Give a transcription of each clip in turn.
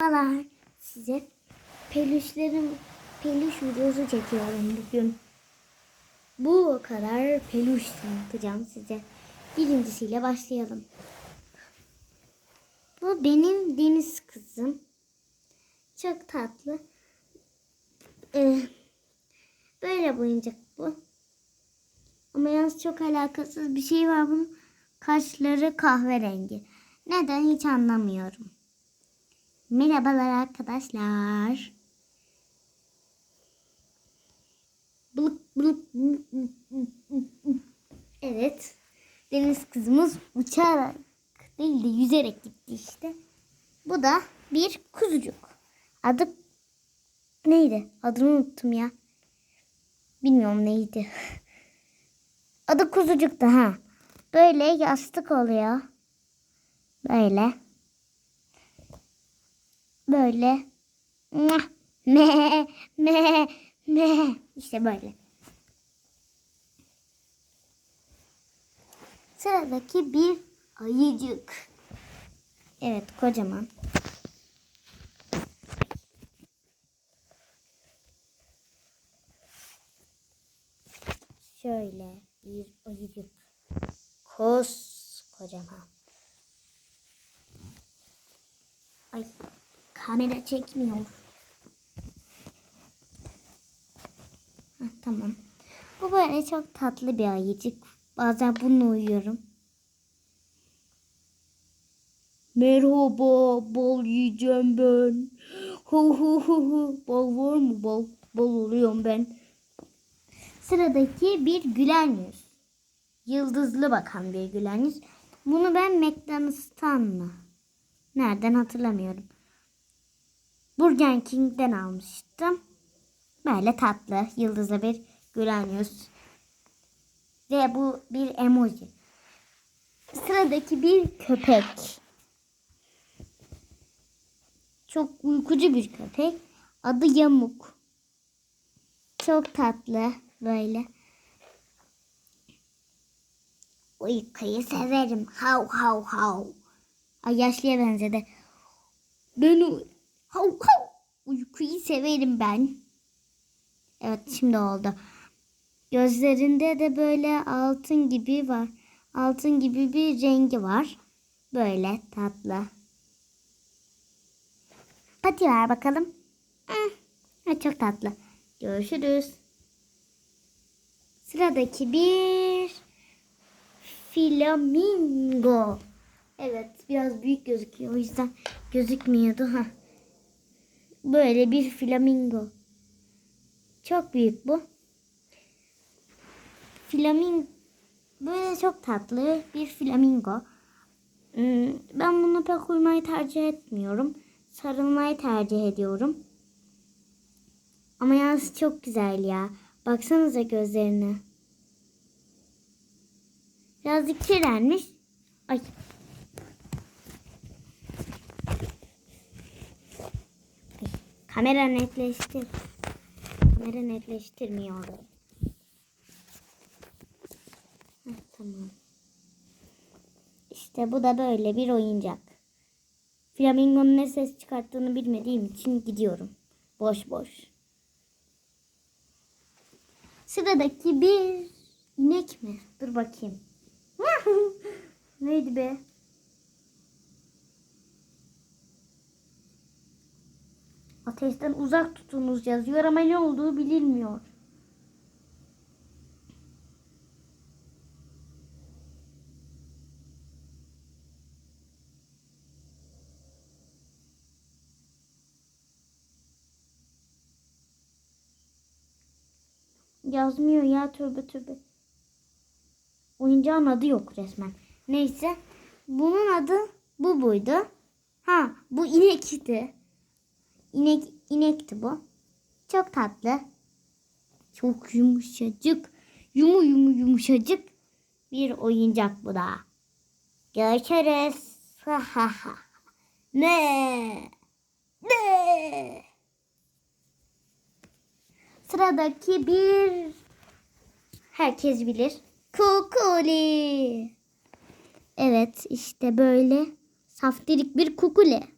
Merhabalar. Size peluşlarım peluş videosu çekiyorum bugün. Bu kadar peluş tanıtacağım size. Birincisiyle başlayalım. Bu benim deniz kızım. Çok tatlı. Ee, böyle oyuncak bu. Ama yalnız çok alakasız bir şey var bunun. Kaşları kahverengi. Neden hiç anlamıyorum. Merhabalar arkadaşlar. Bılık bılık. Evet. Deniz kızımız uçarak değil de yüzerek gitti işte. Bu da bir kuzucuk. Adı neydi? Adını unuttum ya. Bilmiyorum neydi. Adı kuzucuktu ha. Böyle yastık oluyor. Böyle böyle me me me işte böyle. Sıradaki bir ayıcık. Evet kocaman. Şöyle bir ayıcık. Kos kocaman. Ay kamera çekmiyor. Heh, tamam. Bu böyle çok tatlı bir ayıcık. Bazen bununla uyuyorum. Merhaba, bal yiyeceğim ben. Hu hu hu hu. Bal var mı bal? Bal oluyorum ben. Sıradaki bir gülen yüz. Yıldızlı bakan bir gülen yüz. Bunu ben McDonald's'tan mı? Nereden hatırlamıyorum. Burger King'den almıştım. Böyle tatlı, yıldızlı bir gülen yüz. Ve bu bir emoji. Sıradaki bir köpek. Çok uykucu bir köpek. Adı Yamuk. Çok tatlı böyle. Uykuyu severim. Hav hav hav. Ay yaşlıya benzedi. Ben u- hav hav. Uykuyu severim ben. Evet şimdi oldu. Gözlerinde de böyle altın gibi var. Altın gibi bir rengi var. Böyle tatlı. Pati ver bakalım. Hı, ha, çok tatlı. Görüşürüz. Sıradaki bir flamingo. Evet biraz büyük gözüküyor. O yüzden gözükmüyordu. ha. Böyle bir flamingo. Çok büyük bu. Flamingo böyle çok tatlı bir flamingo. Hmm, Ben bunu pek uyumayı tercih etmiyorum. Sarılmayı tercih ediyorum. Ama yalnız çok güzel ya. Baksanıza gözlerine. Birazcık kirlenmiş. Ay. Kamera netleştir. Kamera netleştirmiyor. Heh, tamam. İşte bu da böyle bir oyuncak. Flamingonun ne ses çıkarttığını bilmediğim için gidiyorum. Boş boş. Sıradaki bir inek mi? Dur bakayım. Neydi be? Ateşten uzak tutunuz yazıyor ama ne olduğu bilinmiyor. Yazmıyor ya tövbe tövbe. Oyuncağın adı yok resmen. Neyse. Bunun adı bu buydu. Ha bu inekti. İnek, inekti bu. Çok tatlı. Çok yumuşacık. Yumu yumu yumuşacık bir oyuncak bu da. Görüşürüz. Ha ha ha. Ne? Ne? Sıradaki bir herkes bilir. Kukuli. Evet işte böyle saftirik bir kukuli.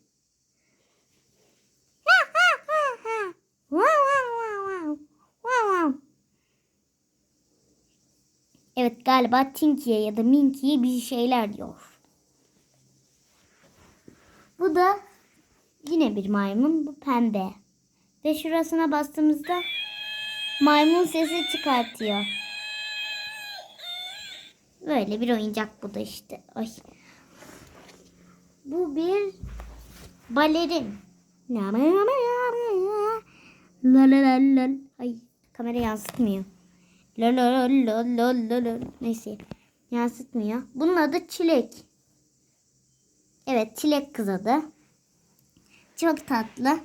Galiba Tinky'ye ya da Minky'ye bir şeyler diyor. Bu da yine bir maymun. Bu pembe. Ve şurasına bastığımızda maymun sesi çıkartıyor. Böyle bir oyuncak bu da işte. Ay. Bu bir balerin. La la. Ay kamera yansıtmıyor. La la la la la la. Neyse yansıtmıyor. Bunun adı Çilek. Evet Çilek kız adı. Çok tatlı.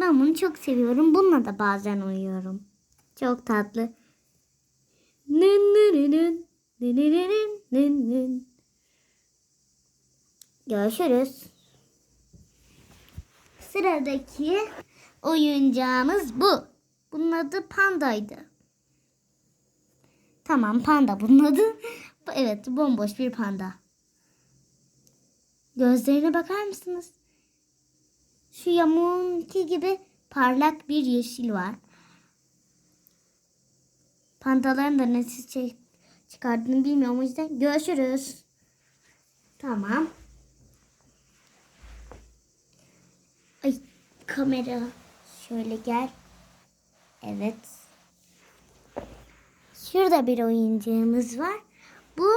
Ben bunu çok seviyorum. Bununla da bazen uyuyorum. Çok tatlı. Görüşürüz. Sıradaki oyuncağımız bu. Bunun adı pandaydı. Tamam panda bunun adı. Evet bomboş bir panda. Gözlerine bakar mısınız? Şu yamuğunki gibi parlak bir yeşil var. Pandaların da nasıl şey çıkardığını bilmiyorum o yüzden görüşürüz. Tamam. Ay kamera şöyle gel. Evet. Şurada bir oyuncağımız var. Bu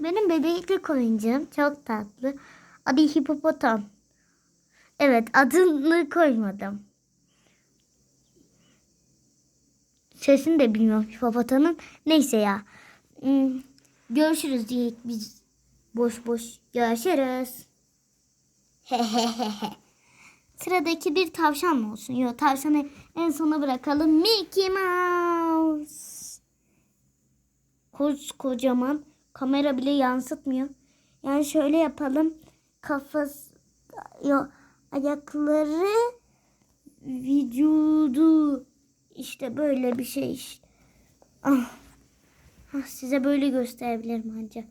benim bebeklik oyuncağım. Çok tatlı. Adı hipopotam. Evet adını koymadım. Sesini de bilmiyorum hipopotamın. Neyse ya. Hmm, Görüşürüz diye biz boş boş görüşürüz. Hehehehe. Sıradaki bir tavşan mı olsun? Yok tavşanı en sona bırakalım. Mickey Mouse. Kocaman. Kamera bile yansıtmıyor. Yani şöyle yapalım. Kafası, yok, ayakları, vücudu. işte böyle bir şey. Ah. Ah, size böyle gösterebilirim anca.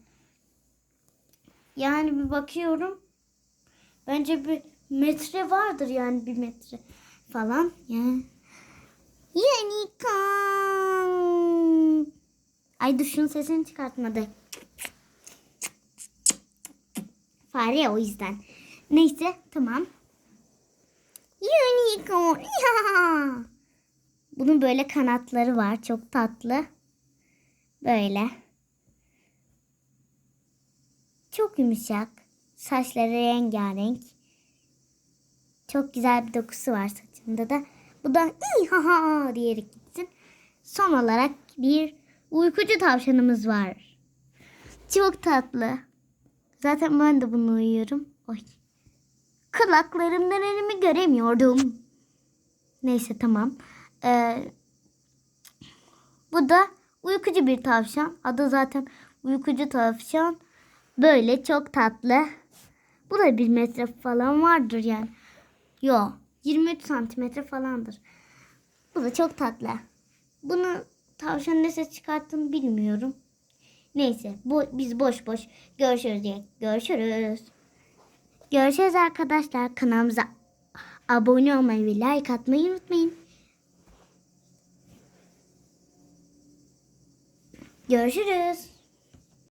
Yani bir bakıyorum. Bence bir metre vardır yani bir metre falan. Yani. Unicorn. Ay duşun sesini çıkartmadı. Fare ya o yüzden. Neyse tamam. Unicorn. Ya. Bunun böyle kanatları var. Çok tatlı. Böyle. Çok yumuşak. Saçları rengarenk. Çok güzel bir dokusu var saçında da. Bu da ha diyerek gitsin. Son olarak bir uykucu tavşanımız var. Çok tatlı. Zaten ben de bunu uyuyorum. Oy. Kulaklarımdan elimi göremiyordum. Neyse tamam. Ee, bu da uykucu bir tavşan. Adı zaten uykucu tavşan. Böyle çok tatlı. Bu da bir metre falan vardır yani. Yo 23 santimetre falandır. Bu da çok tatlı. Bunu tavşan ne ses çıkarttığını bilmiyorum. Neyse bu, biz boş boş görüşürüz diye. Görüşürüz. Görüşürüz arkadaşlar. Kanalımıza abone olmayı ve like atmayı unutmayın. Görüşürüz.